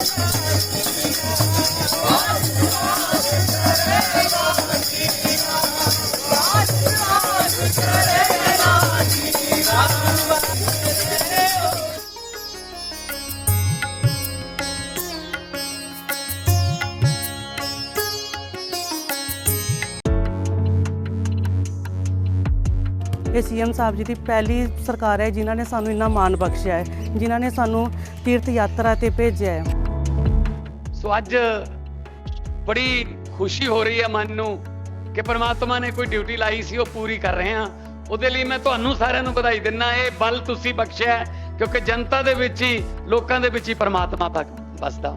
ਇਹ ਸੀਐਮ ਸਾਹਿਬ ਜੀ ਦੀ ਪਹਿਲੀ ਸਰਕਾਰ ਹੈ, ਜਿਨ੍ਹਾਂ ਨੇ ਸਾਨੂੰ ਇੰਨਾ ਮਾਣ ਬਖਸ਼ਿਆ ਹੈ, ਜਿਨ੍ਹਾਂ ਨੇ ਸਾਨੂੰ ਤੀਰਥ ਯਾਤਰਾ ਤੇ ਭੇਜਿਆ ਹੈ। ਸੋ ਅੱਜ ਬੜੀ ਖੁਸ਼ੀ ਹੋ ਰਹੀ ਹੈ ਮਨ ਨੂੰ ਕਿ ਪਰਮਾਤਮਾ ਨੇ ਕੋਈ ਡਿਊਟੀ ਲਾਈ ਸੀ, ਉਹ ਪੂਰੀ ਕਰ ਰਹੇ ਹਾਂ। ਉਹਦੇ ਲਈ ਮੈਂ ਤੁਹਾਨੂੰ ਸਾਰਿਆਂ ਨੂੰ ਵਧਾਈ ਦਿੰਦਾ ਇਹ ਬਲ ਤੁਸੀਂ ਬਖਸ਼ਿਆ ਕਿਉਂਕਿ ਜਨਤਾ ਦੇ ਵਿੱਚ ਹੀ, ਲੋਕਾਂ ਦੇ ਵਿੱਚ ਹੀ ਪਰਮਾਤਮਾ ਬਖ- ਵਸਦਾ।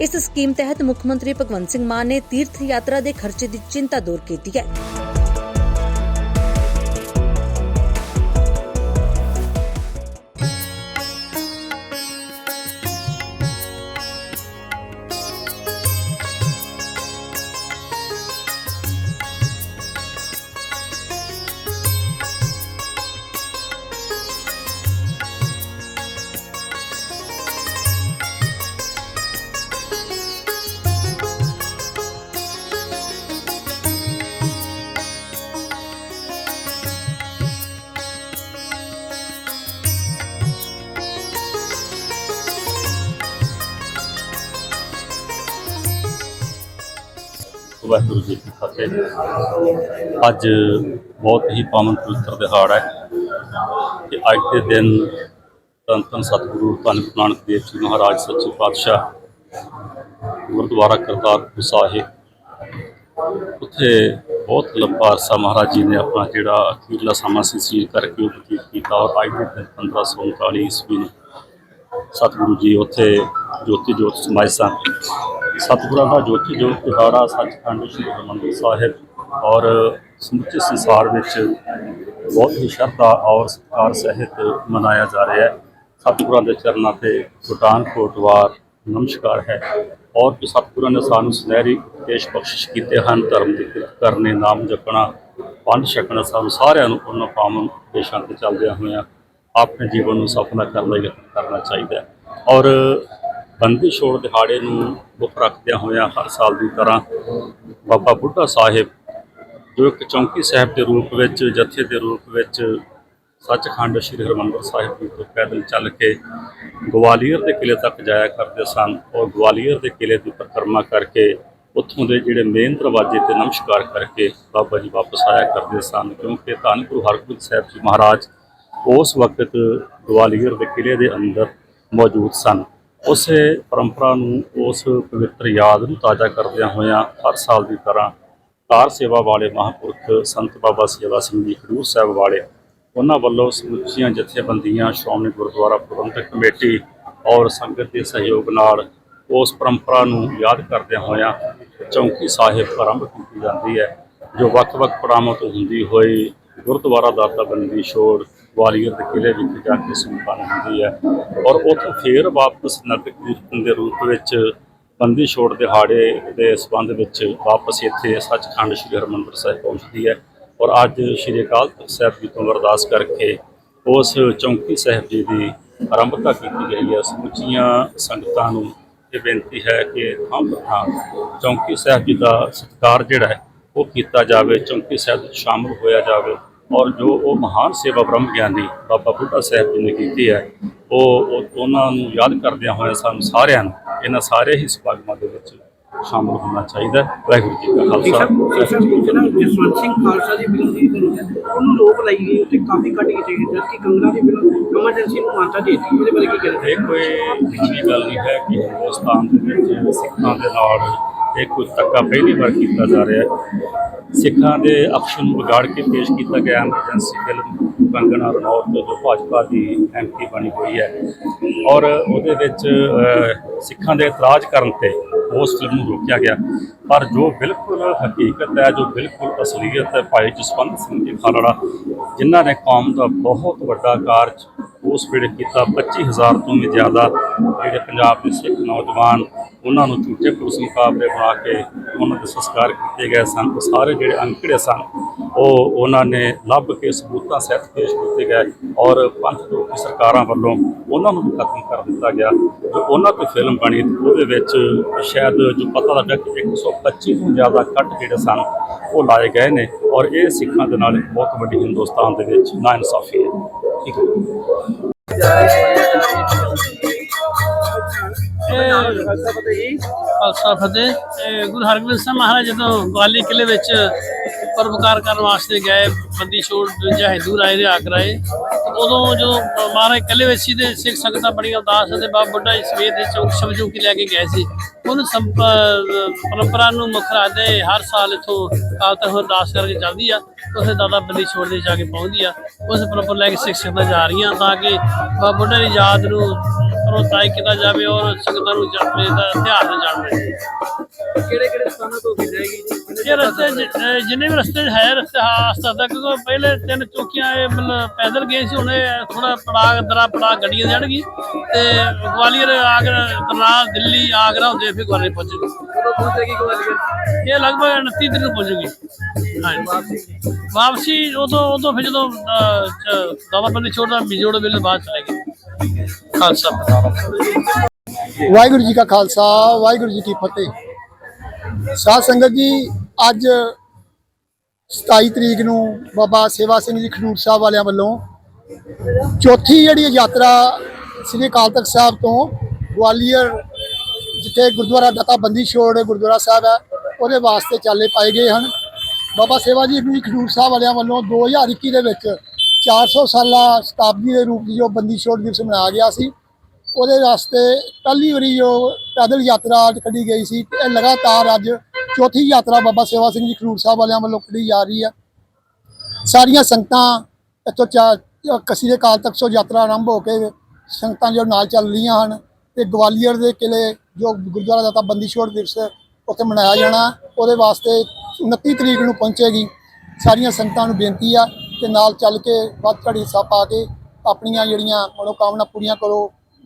ਇਸ ਸਕੀਮ ਤਹਿਤ ਮੁੱਖ ਮੰਤਰੀ ਭਗਵੰਤ ਸਿੰਘ ਮਾਨ ਨੇ ਤੀਰਥ ਯਾਤਰਾ ਦੇ ਖਰਚੇ ਦੀ ਚਿੰਤਾ ਦੂਰ ਕੀਤੀ ਹੈ। ਵਾਹਿਗੁਰੂ ਜੀ ਕੀ ਫਤਿਹ। ਅੱਜ ਬਹੁਤ ਹੀ ਪਾਵਨ ਪਵਿੱਤਰ ਦਿਹਾੜਾ ਹੈ ਕਿ ਅੱਜ ਦੇ ਦਿਨ ਧੰਨ ਧੰਨ ਸਤਿਗੁਰੂ ਧੰਨ ਗੁਰੂ ਨਾਨਕ ਦੇਵ ਜੀ ਮਹਾਰਾਜ, ਸੱਚੇ ਪਾਤਸ਼ਾਹ, ਗੁਰਦੁਆਰਾ ਕਰਤਾਰਪੁਰ ਸਾਹਿਬ। ਉੱਥੇ ਬਹੁਤ ਲੰਬਾ ਅਰਸਾ ਮਹਾਰਾਜ ਜੀ ਨੇ ਆਪਣਾ ਜਿਹੜਾ ਅਖੀਰਲਾ ਸਮਾਂ ਸੀ ਸੀਲ ਕਰਕੇ ਉਹ ਬਤੀਤ ਕੀਤਾ ਔਰ ਅੱਜ ਦੇ ਦਿਨ 1539 ਈਸਵੀ ਨੂੰ ਸਤਿਗੁਰੂ ਜੀ ਉੱਥੇ ਜੋਤੀ ਜੋਤ ਸਮਾਏ ਸਨ। ਸਤਿਗੁਰਾਂ ਦਾ ਜੋਤੀ ਜੋਤ ਦਿਹਾੜਾ ਸੱਚਖੰਡ ਸ੍ਰੀ ਹਰਿਮੰਦਰ ਸਾਹਿਬ ਔਰ ਸਮੁੱਚੇ ਸੰਸਾਰ ਵਿੱਚ ਬਹੁਤ ਹੀ ਸ਼ਰਧਾ ਔਰ ਸਤਿਕਾਰ ਸਹਿਤ ਮਨਾਇਆ ਜਾ ਰਿਹਾ ਹੈ। ਸਤਿਗੁਰਾਂ ਦੇ ਚਰਨਾਂ ਤੇ ਗੁਟਾਨ ਕੋਟਵਾਰ ਨਮਸਕਾਰ ਹੈ ਔਰ ਜੋ ਸਤਿਗੁਰਾਂ ਨੇ ਸਾਨੂੰ ਸੁਨਹਿਰੀ ਪੇਸ਼ ਬਖਸ਼ਿਸ਼ ਕੀਤੇ ਹਨ, ਧਰਮ ਦੀ ਕਿਰਤ ਕਰਨੇ, ਨਾਮ ਜਪਣਾ, ਪੰਜ ਛਕਣਾ ਸਾਨੂੰ ਸਾਰਿਆਂ ਨੂੰ ਉਹਨਾਂ ਪਾਵਨ ਦੇਸ਼ਾਂ ਤੇ ਚੱਲਦਿਆਂ ਹੋਇਆਂ ਆਪਣੇ ਜੀਵਨ ਨੂੰ ਸਫਲਾ ਕਰਨ ਦਾ ਯਤਨ ਕਰਨਾ ਚਾਹੀਦਾ ਔਰ ਬੰਦੀ ਛੋੜ ਦਿਹਾੜੇ ਨੂੰ ਮੁੱਖ ਰੱਖਦਿਆਂ ਹੋਇਆਂ ਹਰ ਸਾਲ ਦੀ ਤਰ੍ਹਾਂ ਬਾਬਾ ਬੁੱਢਾ ਸਾਹਿਬ, ਜੋ ਇੱਕ ਚੌਂਕੀ ਸਾਹਿਬ ਦੇ ਰੂਪ ਵਿੱਚ, ਜਥੇ ਦੇ ਰੂਪ ਵਿੱਚ ਸੱਚਖੰਡ ਸ੍ਰੀ ਹਰਿਮੰਦਰ ਸਾਹਿਬ ਤੋਂ ਪੈਦਲ ਚੱਲ ਕੇ ਗਵਾਲੀਅਰ ਦੇ ਕਿਲੇ ਤੱਕ ਜਾਇਆ ਕਰਦੇ ਸਨ। ਔਰ ਗਵਾਲੀਅਰ ਦੇ ਕਿਲੇ ਦੀ ਪਰਿਕਰਮਾ ਕਰਕੇ ਉੱਥੋਂ ਦੇ ਜਿਹੜੇ ਮੇਨ ਦਰਵਾਜ਼ੇ ਤੇ ਨਮਸਕਾਰ ਕਰਕੇ ਬਾਬਾ ਜੀ ਵਾਪਸ ਆਇਆ ਕਰਦੇ ਸਨ। ਕਿਉਂਕਿ ਧੰਨ ਗੁਰੂ ਹਰਗੋਬਿੰਦ ਸਾਹਿਬ ਜੀ ਮਹਾਰਾਜ ਉਸ ਵਕਤ ਗਵਾਲੀਅਰ ਦੇ ਕਿਲੇ ਦੇ ਅੰਦਰ ਮੌਜੂਦ ਸਨ। ਉਸੇ ਪਰੰਪਰਾ ਨੂੰ, ਉਸ ਪਵਿੱਤਰ ਯਾਦ ਨੂੰ ਤਾਜ਼ਾ ਕਰਦਿਆਂ ਹੋਇਆਂ ਹਰ ਸਾਲ ਦੀ ਤਰ੍ਹਾਂ ਕਾਰ ਸੇਵਾ ਵਾਲੇ ਮਹਾਂਪੁਰਖ ਸੰਤ ਬਾਬਾ ਸੇਵਾ ਸਿੰਘ ਜੀ ਖਡੂਰ ਸਾਹਿਬ ਵਾਲੇ ਉਹਨਾਂ ਵੱਲੋਂ ਸਮੁੱਚੀਆਂ ਜਥੇਬੰਦੀਆਂ, ਸ਼੍ਰੋਮਣੀ ਗੁਰਦੁਆਰਾ ਪ੍ਰਬੰਧਕ ਕਮੇਟੀ ਔਰ ਸੰਗਤ ਦੇ ਸਹਿਯੋਗ ਨਾਲ ਉਸ ਪਰੰਪਰਾ ਨੂੰ ਯਾਦ ਕਰਦਿਆਂ ਹੋਇਆਂ ਚੌਂਕੀ ਸਾਹਿਬ ਆਰੰਭ ਕੀਤੀ ਜਾਂਦੀ ਹੈ, ਜੋ ਵੱਖ-ਵੱਖ ਪੜਾਵਾਂ ਤੋਂ ਹੁੰਦੀ ਹੋਈ ਗੁਰਦੁਆਰਾ ਦਾਤਾ ਬੰਦੀ ਛੋੜ ਗਵਾਲੀਅਰ ਦੇ ਕਿਲੇ ਵਿੱਚ ਜਾ ਕੇ ਸੰਪੰਨ ਹੁੰਦੀ ਹੈ ਔਰ ਉੱਥੋਂ ਫੇਰ ਵਾਪਸ ਨਗਰ ਕੀਰਤਨ ਦੇ ਰੂਪ ਵਿੱਚ ਬੰਦੀ ਛੋੜ ਦਿਹਾੜੇ ਦੇ ਸਬੰਧ ਵਿੱਚ ਵਾਪਸ ਇੱਥੇ ਸੱਚਖੰਡ ਸ੍ਰੀ ਹਰਿਮੰਦਰ ਸਾਹਿਬ ਪਹੁੰਚਦੀ ਹੈ ਔਰ ਅੱਜ ਸ੍ਰੀ ਅਕਾਲ ਤਖਤ ਸਾਹਿਬ ਜੀ ਤੋਂ ਅਰਦਾਸ ਕਰਕੇ ਉਸ ਚੌਂਕੀ ਸਾਹਿਬ ਜੀ ਦੀ ਆਰੰਭਤਾ ਕੀਤੀ ਗਈ ਹੈ। ਸਮੁੱਚੀਆਂ ਸੰਗਤਾਂ ਨੂੰ ਇਹ ਬੇਨਤੀ ਹੈ ਕਿ ਥਾਂ ਥਾਂ ਚੌਂਕੀ ਸਾਹਿਬ ਜੀ ਦਾ ਸਤਿਕਾਰ ਜਿਹੜਾ ਹੈ ਉਹ ਕੀਤਾ ਜਾਵੇ, ਚੌਂਕੀ ਸਾਹਿਬ ਵਿੱਚ ਸ਼ਾਮਲ ਹੋਇਆ ਜਾਵੇ। ਔਰ ਜੋ ਉਹ ਮਹਾਨ ਸੇਵਾ ਬ੍ਰਹਮ ਗਿਆਨੀ ਬਾਬਾ ਬੁੱਢਾ ਸਾਹਿਬ ਜੀ ਨੇ ਕੀਤੀ ਹੈ ਉਹ ਉਹ- ਉਹਨਾਂ ਨੂੰ ਯਾਦ ਕਰਦਿਆਂ ਹੋਇਆ ਸਾਨੂੰ ਸਾਰਿਆਂ ਨੂੰ ਇਹਨਾਂ ਸਾਰੇ ਹੀ ਸਮਾਗਮਾਂ ਦੇ ਵਿੱਚ ਸ਼ਾਮਲ ਹੋਣਾ ਚਾਹੀਦਾ ਹੈ। ਵਾਹਿਗੁਰੂ ਜੀ ਕਾ ਇੱਕ ਖਾਲਸਾ ਜਸਵੰਤ ਸਿੰਘ ਖਾਲਸਾ ਦੀ ਦੀ ਬਣੀ ਹੈ। ਉਹਨੂੰ ਰੋਕ ਲਾਈ ਗਈ ਉੱਤੇ ਕਾਫੀ ਘੱਟ ਗਈ ਜਦਕਿ ਕੰਗਨਾ ਦੀ ਫਿਲਮ ਐਮਰਜੈਂਸੀ ਨੂੰ ਮਾਨਤਾ ਦੇ ਦਿੱਤੀ। ਉਹਦੇ ਬਾਰੇ ਕੀ ਇਹ ਕੋਈ ਚੰਗੀ ਗੱਲ ਨਹੀਂ ਹੈ ਕਿ ਹਿੰਦੁਸਤਾਨ ਦੇ ਵਿੱਚ ਸਿੱਖਾਂ ਦੇ ਨਾਲ ਇਹ ਕੋਈ ਧੱਕਾ ਪਹਿਲੀ ਵਾਰ ਕੀਤਾ ਜਾ ਰਿਹਾ ਹੈ। ਸਿੱਖਾਂ ਦੇ ਅਕਸ਼ ਨੂੰ ਵਿਗਾੜ ਕੇ ਪੇਸ਼ ਕੀਤਾ ਗਿਆ ਐਮਰਜੈਂਸੀ ਫਿਲਮ ਕੰਗਣਾ ਰਣੌਤ ਜੋ ਭਾਜਪਾ ਦੀ ਐਮਪੀ ਬਣੀ ਹੋਈ ਹੈ। ਔਰ ਉਹਦੇ ਵਿੱਚ ਸਿੱਖਾਂ ਦੇ ਇਤਰਾਜ਼ ਕਰਨ ਤੇ ਉਸ ਫਿਲਮ ਨੂੰ ਰੋਕਿਆ ਗਿਆ। ਪਰ ਜੋ ਬਿਲਕੁਲ ਹਕੀਕਤ ਹੈ, ਜੋ ਬਿਲਕੁਲ ਅਸਲੀਅਤ ਹੈ, ਭਾਈ ਜਸਵੰਤ ਸਿੰਘ ਜੀ ਖਾਲੜਾ ਜਿਨ੍ਹਾਂ ਨੇ ਕੌਮ ਦਾ ਬਹੁਤ ਵੱਡਾ ਕਾਰਜ ਉਸ ਵੇਲੇ ਕੀਤਾ 25000 ਤੋਂ ਵੀ ਜ਼ਿਆਦਾ ਜਿਹੜੇ ਪੰਜਾਬ ਦੇ ਸਿੱਖ ਨੌਜਵਾਨ ਉਹਨਾਂ ਨੂੰ ਝੂਠੇ ਪੁਲਿਸ ਮੁਕਾਬਲੇ ਬਣਾ ਕੇ ਉਹਨਾਂ ਦੇ ਸੰਸਕਾਰ ਕੀਤੇ ਗਏ ਸਨ। ਉਹ ਸਾਰੇ ਜਿਹੜੇ ਅੰਕੜੇ ਸਨ, ਉਹ ਉਹਨਾਂ ਨੇ ਲੱਭ ਕੇ ਸਬੂਤਾਂ ਸਹਿਤ ਪੇਸ਼ ਕੀਤੇ ਗਏ ਔਰ ਪੰਥ ਰੋਕੀ ਸਰਕਾਰਾਂ ਵੱਲੋਂ ਉਹਨਾਂ ਨੂੰ ਵੀ ਖਤਮ ਕਰ ਦਿੱਤਾ ਗਿਆ। ਜੋ ਉਹਨਾਂ ਤੇ ਫਿਲਮ ਬਣੀ, ਉਹਦੇ ਵਿੱਚ ਸ਼ਾਇਦ ਜੋ ਪਤਾ ਲੱਗਾ ਕਿ 125 ਤੋਂ ਜ਼ਿਆਦਾ ਕੱਟ ਜਿਹੜੇ ਸਨ, ਉਹ ਲਾਏ ਗਏ ਨੇ ਔਰ ਇਹ ਸਿੱਖਾਂ ਦੇ ਨਾਲ ਇੱਕ ਬਹੁਤ ਵੱਡੀ ਹਿੰਦੁਸਤਾਨ ਦੇ ਵਿੱਚ ਨਾਇਨਸਾਫੀ ਹੈ। ਠੀਕ ਹੈ। ਖਾਲਸਾ ਫਤਿਹ ਇਹ ਗੁਰੂ ਹਰਗੋਬਿੰਦ ਸਾਹਿਬ ਮਹਾਰਾਜ ਜਦੋਂ ਗਵਾਲੀ ਕਿਲੇ ਵਿੱਚ ਪਰਵਕਾਰ ਕਰਨ ਵਾਸਤੇ ਗਏ ਬੰਦੀ ਛੋੜ 52 ਹਿੰਦੂ ਰਾਏ ਦੇ ਆਗਰਾਏ ਉਦੋਂ ਜੋ ਮਹਾਰਾਜ ਕਿਲੇ ਵਿੱਚ ਸੀ ਤੇ ਸਿੱਖ ਸੰਗਤਾਂ ਬੜੀਆਂ ਉਦਾਸ ਤੇ ਬਾਬਾ ਬੁੱਢਾ ਜੀ ਸਵੇਰ ਦੇ ਚੌਕ ਸ਼ਬਜੂਕੀ ਲੈ ਕੇ ਗਏ ਸੀ। ਉਹਨੂੰ ਪਰੰਪਰਾ ਨੂੰ ਮੁੱਖ ਰੱਖਦੇ ਹਰ ਸਾਲ ਇਥੋਂ ਕਾਲ ਤੱਕ ਅਰਦਾਸ ਕਰਕੇ ਚੱਲਦੀ ਆ ਉਸੇ ਦਾਦਾ ਬੰਦੀ ਛੋੜ ਦੇ ਜਾ ਕੇ ਪਹੁੰਚਦੀ ਆ। ਉਸ ਪਰੰਪਰਾ ਲੈ ਕੇ ਸਿੱਖ ਸੰਗਤਾਂ ਜਾ ਰਹੀਆਂ ਤਾਂ ਕਿ ਬਾਬਾ ਬੁੱਢਾ ਦੀ ਯਾਦ ਨੂੰ ਪ੍ਰੋਤਸਾਹਿਤ ਕੀਤਾ ਜਾਵੇ ਔਰ ਸੰਗਤਾਂ ਨੂੰ ਜਾਣੇ ਦਾ ਇਤਿਹਾਸ ਨੂੰ ਜਾਣਦੇ ਕਿਹੜੇ ਕਿਹੜੇ ਸਥਾਨਾਂ ਤੋਂ ਹੋ ਜਾਏਗੀ ਜੀ? ਇਹ ਰਸਤੇ ਜ- ਅਹ ਜਿੰਨੇ ਵੀ ਰਸਤੇ 'ਚ ਹੈ ਰਸਤੇ ਹਾਸਤਾ ਤੱਕ ਕਿਉਂਕਿ ਪਹਿਲੇ ਤਿੰਨ ਚੌਕੀਆਂ ਇਹ ਮਤਲਬ ਪੈਦਲ ਗਏ ਸੀ ਹੁਣ ਥੋੜਾ ਪੜਾਗ ਦਰਾ ਪੜਾਗ ਗੱਡੀਆਂ ਜਾਣਗੀ ਤੇ ਗਵਾਲੀਅਰ ਆਗਰਾ ਕਰਨਾਲ ਦਿੱਲੀ ਆਗਰਾ ਹੁੰਦੇ ਫਿਰ ਗਵਾਲੀਅਰ ਪਹੁੰਚੇਗੀ ਕਦੋਂ ਪਹੁੰਚੇਗੀ ਗਵਾਲੀਅਰ? ਇਹ ਲਗਭਗ 29 ਤਰੀਕ ਨੂੰ ਪਹੁੰਚੇਗੀ ਹਾਂਜੀ। ਵਾਪਸੀ ਉਦੋਂ ਉਦੋਂ ਫਿਰ ਜਦੋਂ ਦਵਾਬੰਦੀ ਛੋੜਦਾ ਮਿਜੋੜ ਵੇਲੇ ਬਾਅਦ ਚਲੇਗੀ ਖਾਲਸਾ ਵਾਹਿਗੁਰੂ ਜੀ ਕਾ ਖਾਲਸਾ, ਵਾਹਿਗੁਰੂ ਜੀ ਕੀ ਫਤਿਹ। ਸਾਧ ਸੰਗਤ ਜੀ, ਅੱਜ 27 ਤਰੀਕ ਨੂੰ ਬਾਬਾ ਸੇਵਾ ਸਿੰਘ ਜੀ ਖਡੂਰ ਸਾਹਿਬ ਵਾਲਿਆਂ ਵੱਲੋਂ ਚੌਥੀ ਜਿਹੜੀ ਯਾਤਰਾ ਸ੍ਰੀ ਅਕਾਲ ਤਖਤ ਸਾਹਿਬ ਤੋਂ ਗਵਾਲੀਅਰ, ਜਿੱਥੇ ਗੁਰਦੁਆਰਾ ਦਾਤਾ ਬੰਦੀ ਛੋੜ ਗੁਰਦੁਆਰਾ ਸਾਹਿਬ ਹੈ, ਉਹਦੇ ਵਾਸਤੇ ਚਾਲੇ ਪਾਏ ਗਏ ਹਨ। ਬਾਬਾ ਸੇਵਾ ਜੀ, ਖਡੂਰ ਸਾਹਿਬ ਵਾਲਿਆਂ ਵੱਲੋਂ 2021 ਦੇ ਵਿੱਚ 400 ਸਾਲਾ ਸ਼ਤਾਬਦੀ ਦੇ ਰੂਪ ਵਿੱਚ ਜੋ ਬੰਦੀ ਛੋੜ ਦਿਵਸ ਮਨਾਇਆ ਗਿਆ ਸੀ, ਉਹਦੇ ਵਾਸਤੇ ਪਹਿਲੀ ਵਾਰੀ ਜੋ ਪੈਦਲ ਯਾਤਰਾ ਅੱਜ ਕੱਢੀ ਗਈ ਸੀ, ਇਹ ਲਗਾਤਾਰ ਅੱਜ ਚੌਥੀ ਯਾਤਰਾ ਬਾਬਾ ਸੇਵਾ ਸਿੰਘ ਜੀ ਖਡੂਰ ਸਾਹਿਬ ਵਾਲਿਆਂ ਵੱਲੋਂ ਕੱਢੀ ਜਾ ਰਹੀ ਹੈ। ਸਾਰੀਆਂ ਸੰਗਤਾਂ ਇੱਥੋਂ ਚਾ ਕਸੀ ਦੇ ਕਾਲ ਤੱਕ ਸੋ ਯਾਤਰਾ ਆਰੰਭ ਹੋ ਕੇ ਸੰਗਤਾਂ ਜੋ ਨਾਲ ਚੱਲ ਰਹੀਆਂ ਹਨ ਤੇ ਗਵਾਲੀਅਰ ਦੇ ਕਿਲੇ ਜੋ ਗੁਰਦੁਆਰਾ ਦਾਤਾ ਬੰਦੀ ਛੋੜ ਦਿਵਸ ਉੱਥੇ ਮਨਾਇਆ ਜਾਣਾ, ਉਹਦੇ ਵਾਸਤੇ 29 ਤਰੀਕ ਨੂੰ ਪਹੁੰਚੇਗੀ। ਸਾਰੀਆਂ ਸੰਗਤਾਂ ਨੂੰ ਬੇਨਤੀ ਆ ਕਿ ਨਾਲ ਚੱਲ ਕੇ ਵੱਧ ਚੜ੍ਹ ਹਿੱਸਾ ਪਾ ਕੇ ਆਪਣੀਆਂ ਜਿਹੜੀਆਂ ਮਨੋਕਾਮਨਾ ਪੂਰੀਆਂ ਕਰੋ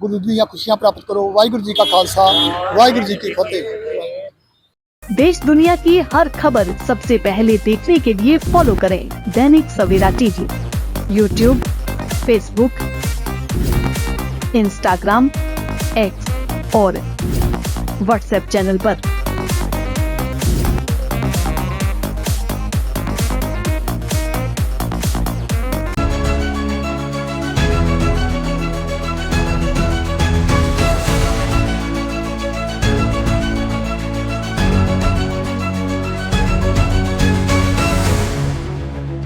ਗੁਰੂ ਦੀਆਂ ਖੁਸ਼ੀਆਂ ਪ੍ਰਾਪਤ ਕਰੋ ਵਾਹਿਗੁਰੂ ਜੀ ਕਾ ਖਾਲਸਾ ਵਾਹਿਗੁਰੂ ਜੀ ਕੀ ਫਤਿਹ देश दुनिया की हर खबर सबसे पहले देखने के लिए फॉलो करें Dainik Savera TV YouTube Facebook Instagram X और व्हाट्सएप चैनल पर।